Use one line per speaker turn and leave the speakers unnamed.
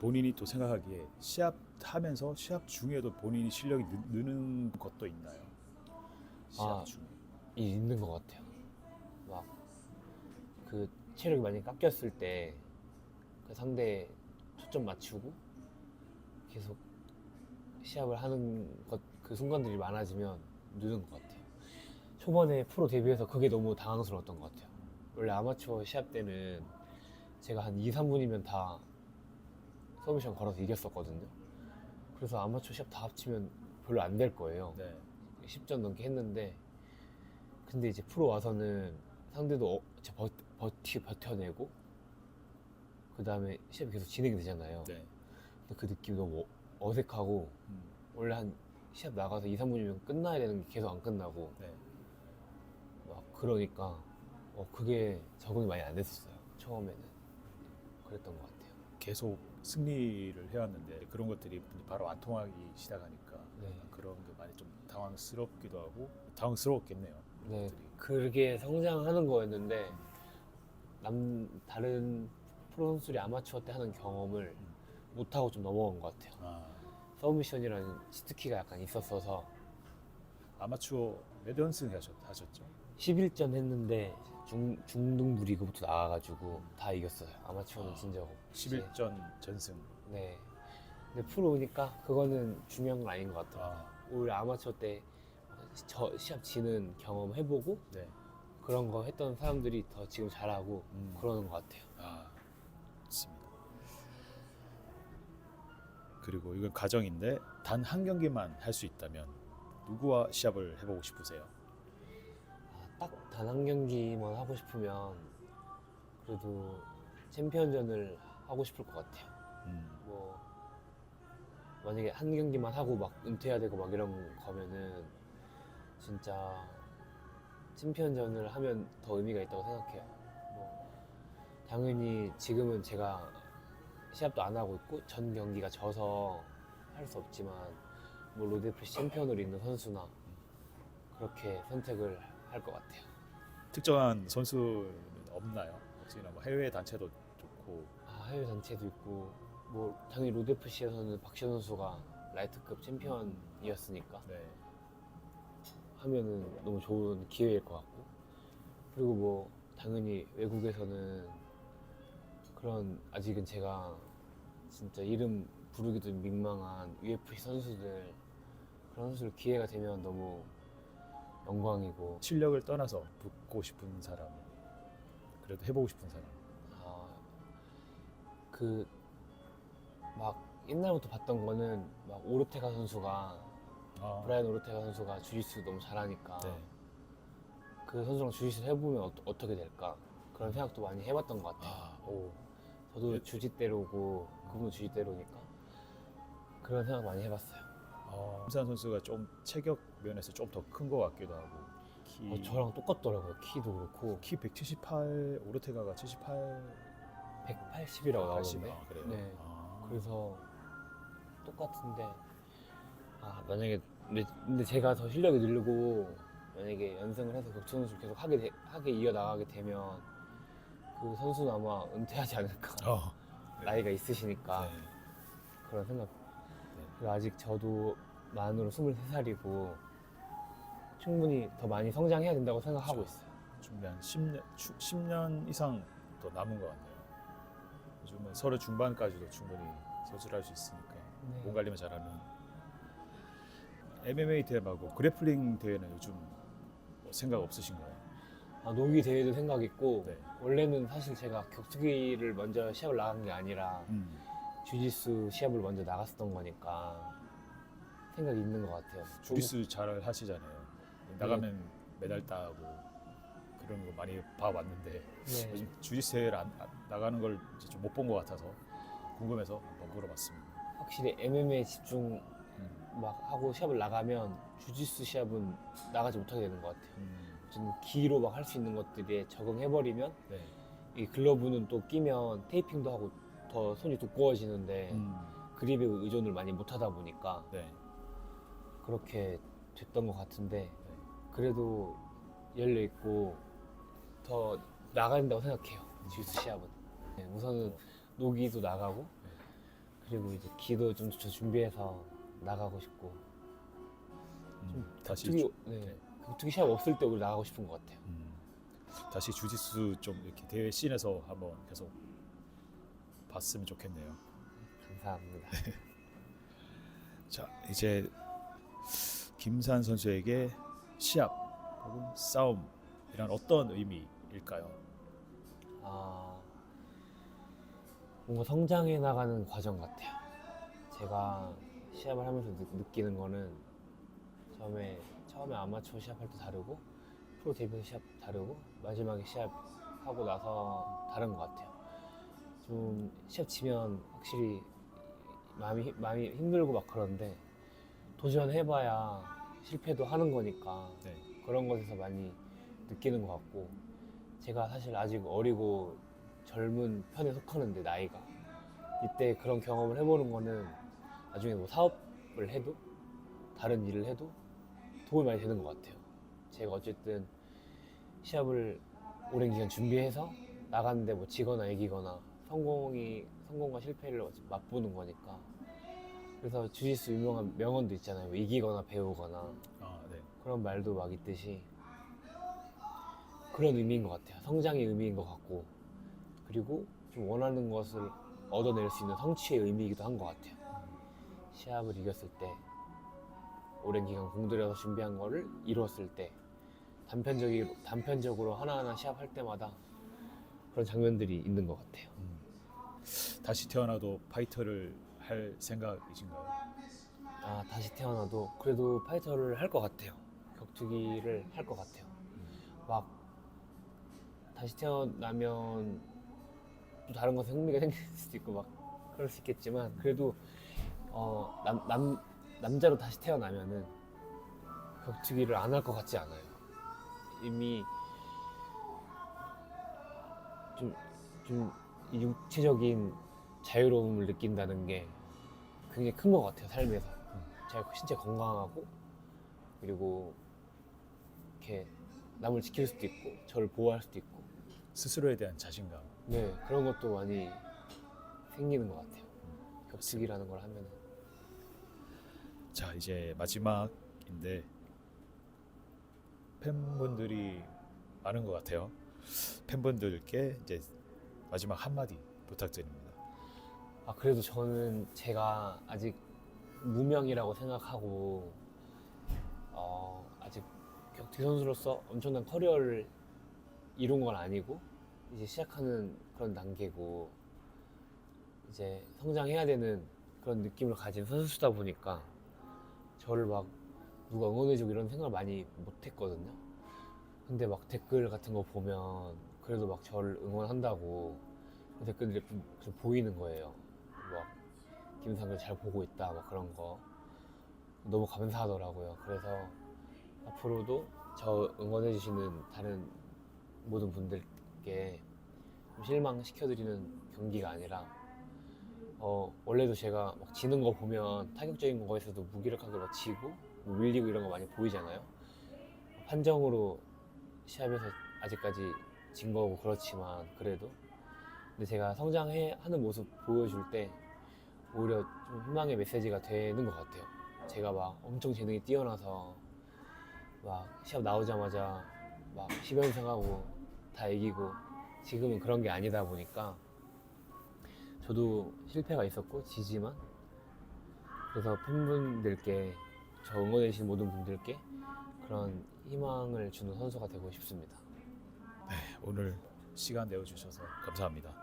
본인이 또 생각하기에 시합 하면서 시합 중에도 본인이 실력이 느, 느는 것도 있나요? 시합
아.
중에.
이 있는 것 같아요. 막 그 체력이 많이 깎였을 때 그 상대 초점 맞추고 계속 시합을 하는 것 그 순간들이 많아지면 느는 것 같아요. 초반에 프로 데뷔해서 그게 너무 당황스러웠던 것 같아요. 원래 아마추어 시합 때는 제가 한 2, 3분이면 다 서브미션 걸어서 이겼었거든요. 그래서 아마추어 시합 다 합치면 별로 안 될 거예요.
네.
10전 넘게 했는데 근데 이제 프로 와서는 상대도 어, 진짜 버, 버티 버텨내고 그 다음에 시합이 계속 진행이 되잖아요.
네.
근데 그 느낌이 너무 어- 어색하고
음,
원래 한 시합 나가서 2, 3분이면 끝나야 되는 게 계속 안 끝나고
네.
막 그러니까 어, 그게 적응이 많이 안 됐었어요. 처음에는 그랬던 것 같아요.
계속 승리를 해왔는데 그런 것들이 바로 안 통하기 시작하니까
네.
그런 게 많이 좀 당황스럽기도 하고 당황스러웠겠네요.
네,
것들이.
그게 성장하는 거였는데 남 다른 프로 선수들이 아마추어 때 하는 경험을 못 하고 좀 넘어간 것 같아요.
아,
서브미션이라는 치트키가 약간 있었어서
아마추어 몇 연승 하셨, 하셨죠?
11전 했는데 중, 중등부 리그부터 나와가지고 다 이겼어요. 아마추어는
아,
진적 없이.
11전 전승.
네. 근데 프로 오니까 그거는 중요한 건 아닌 것 같아요.
아,
오히려 아마추어 때 저 시합 지는 경험 해보고
네.
그런 거 했던 사람들이 더 지금 잘하고
음.
그러는 것 같아요.
아, 좋습니다. 그리고 이건 가정인데 단 한 경기만 할 수 있다면 누구와 시합을 해보고 싶으세요?
아, 딱단 한 경기만 하고 싶으면 그래도 챔피언전을 하고 싶을 것 같아요.
음,
뭐 만약에 한 경기만 하고 막 은퇴해야 되고 막 이런 거면은 진짜 챔피언전을 하면 더 의미가 있다고 생각해요. 뭐 당연히 지금은 제가 시합도 안 하고 있고 전 경기가 져서 할 수 없지만 뭐 로드프레시 챔피언으로 있는 선수나 그렇게 선택을 할 것 같아요.
특정한 선수는 없나요? 혹시나 뭐 해외 단체도 좋고
아, 해외 단체도 있고 뭐 당연히 로드프시에서는 박시현 선수가 라이트급 챔피언이었으니까
네.
하면은 너무 좋은 기회일 것 같고 그리고 뭐 당연히 외국에서는 그런 아직은 제가 진짜 이름 부르기도 민망한 UFC 선수들 그런 선수들 기회가 되면 너무 영광이고
실력을 떠나서 붙고 싶은 사람, 그래도 해보고 싶은 사람.
아, 그막 옛날부터 봤던 거는 막 오르테가 선수가
아,
브라이언 오르테가 선수가 주짓수 너무 잘하니까
네.
그 선수랑 주짓수 해보면 어, 어떻게 될까 그런 생각도 많이 해봤던 것 같아요.
아,
오, 저도
네.
주짓대로고 그분도 주짓대로니까 그런 생각 많이 해봤어요.
어, 임산 선수가 좀 체격 면에서 좀 더 큰 것 같기도 하고 키,
어, 저랑 똑같더라고요. 키도 그렇고
키 178, 오르테가가 78,
180이라고
80.
나오는데
아, 그래요.
네.
아,
그래서 똑같은데 아 만약에 근데, 근데 제가 더 실력이 늘고 만약에 연승을 해서 격투 선수 계속 하게 되- 하게 이어 나가게 되면 그 선수는 아마 은퇴하지 않을까
어,
나이가 있으시니까
네.
그런 생각 그리고 아직 저도 만으로 23살이고 충분히 더 많이 성장해야 된다고 생각하고
그렇죠.
있어요
충분히 한 10년, 10년 이상 더 남은 것 같네요. 요즘은 서른 중반까지도 충분히 서술할 수 있으니까
네.
몸 관리만 잘하면 MMA 대회 말고 그래플링 대회는 요즘 뭐 생각 없으신가요?
아, 노기 대회도 생각 있고
네.
원래는 사실 제가 격투기를 먼저 시합을 나간 게 아니라
음.
주짓수 시합을 먼저 나갔었던 거니까 생각이 있는 것 같아요.
주짓수 잘 하시잖아요. 나가면 메달 따고 그런 거 많이 봐왔는데
네.
요즘 주짓수 대회를 안, 안- 나가는 걸 좀 못 본 것 같아서 궁금해서 한번 물어봤습니다.
확실히 MMA 집중
음.
막 하고 시합을 나가면 주짓수 시합은 나가지 못하게 되는 것 같아요.
음.
좀 기로 막 할 수 있는 것들에 적응해버리면
네.
이 글러브는 또 끼면 테이핑도 하고 더 손이 두꺼워지는데
음.
그립에 의존을 많이 못하다 보니까
네.
그렇게 됐던 것 같은데 그래도 열려 있고 더 나가야 된다고 생각해요. 주짓수 시합은. 네, 우선은 노기도 나가고 그리고 이제 기도 좀 저 준비해서 나가고 싶고
음, 다시 주,
네. 격투기 시합 없을 때 우리 나가고 싶은 것 같아요.
음, 다시 주짓수 좀 이렇게 대회 씬에서 한번 계속 봤으면 좋겠네요.
감사합니다.
자 이제 김산 선수에게 시합 혹은 싸움이란 어떤 의미일까요?
아 뭔가 성장해 나가는 과정 같아요. 제가 시합을 하면서 느, 느끼는 거는 처음에 처음에 아마추어 시합할 때 다르고 프로 데뷔 시합 다르고 마지막에 시합 하고 나서 다른 것 같아요. 좀 시합 지면 확실히 마음이 힘- 마음이 힘들고 막 그런데 도전해봐야 실패도 하는 거니까
네.
그런 것에서 많이 느끼는 것 같고 제가 사실 아직 어리고 젊은 편에 속하는데 나이가 이때 그런 경험을 해보는 거는 나중에 뭐 사업을 해도 다른 일을 해도 도움이 많이 되는 것 같아요. 제가 어쨌든 시합을 오랜 기간 준비해서 나갔는데 뭐 지거나 이기거나 성공이 성공과 실패를 맛보는 거니까 그래서 주짓수 유명한 명언도 있잖아요. 뭐 이기거나 배우거나
아 네.
그런 말도 막 있듯이 그런 의미인 것 같아요. 성장의 의미인 것 같고 그리고 좀 원하는 것을 얻어낼 수 있는 성취의 의미이기도 한 것 같아요. 시합을 이겼을 때 오랜 기간 공들여서 준비한 거를 이뤘을 때 단편적이 단편적으로 하나하나 시합할 때마다 그런 장면들이 있는 것 같아요.
음. 다시 태어나도 파이터를 할 생각이신가요?
아 다시 태어나도 그래도 파이터를 할 것 같아요. 격투기를 할 것 같아요. 막 다시 태어나면 또 다른 것에 흥미가 생길 수도 있고 막 그럴 수 있겠지만 그래도 어, 남, 남, 남자로 다시 태어나면은 격투기를 안 할 것 같지 않아요. 이미 좀, 좀 육체적인 자유로움을 느낀다는 게 굉장히 큰 것 같아요, 삶에서. 제가 진짜 건강하고 그리고 이렇게 남을 지킬 수도 있고 저를 보호할 수도 있고
스스로에 대한 자신감.
네 그런 것도 많이 생기는 것 같아요 격투기라는 걸 하면은
자 이제 마지막인데 팬분들이 많은 것 같아요. 팬분들께 이제 마지막 한마디 부탁드립니다.
아 그래도 저는 제가 아직 무명이라고 생각하고 어 아직 격투기 선수로서 엄청난 커리어를 이룬 건 아니고 이제 시작하는 그런 단계고 이제 성장해야 되는 그런 느낌을 가진 선수다 보니까 저를 막 누가 응원해주고 이런 생각을 많이 못했거든요. 근데 막 댓글 같은 거 보면 그래도 막 저를 응원한다고 그 댓글들이 좀, 좀 보이는 거예요. 막 김상글 잘 보고 있다 막 그런 거 너무 감사하더라고요. 그래서 앞으로도 저 응원해 주시는 다른 모든 분들께 좀 실망시켜드리는 경기가 아니라 어 원래도 제가 막 지는 거 보면 타격적인 거에서도 무기력하게 막 지고 뭐 밀리고 이런 거 많이 보이잖아요. 판정으로 시합에서 아직까지 진 거고 그렇지만 그래도 근데 제가 성장해 하는 모습 보여줄 때 오히려 좀 희망의 메시지가 되는 것 같아요. 제가 막 엄청 재능이 뛰어나서 막 시합 나오자마자 막 10연승하고 다 이기고 지금은 그런 게 아니다 보니까 저도 실패가 있었고 지지만 그래서 팬분들께 저 응원해 주신 모든 분들께 그런 희망을 주는 선수가 되고 싶습니다.
네, 오늘 시간 내어주셔서 감사합니다.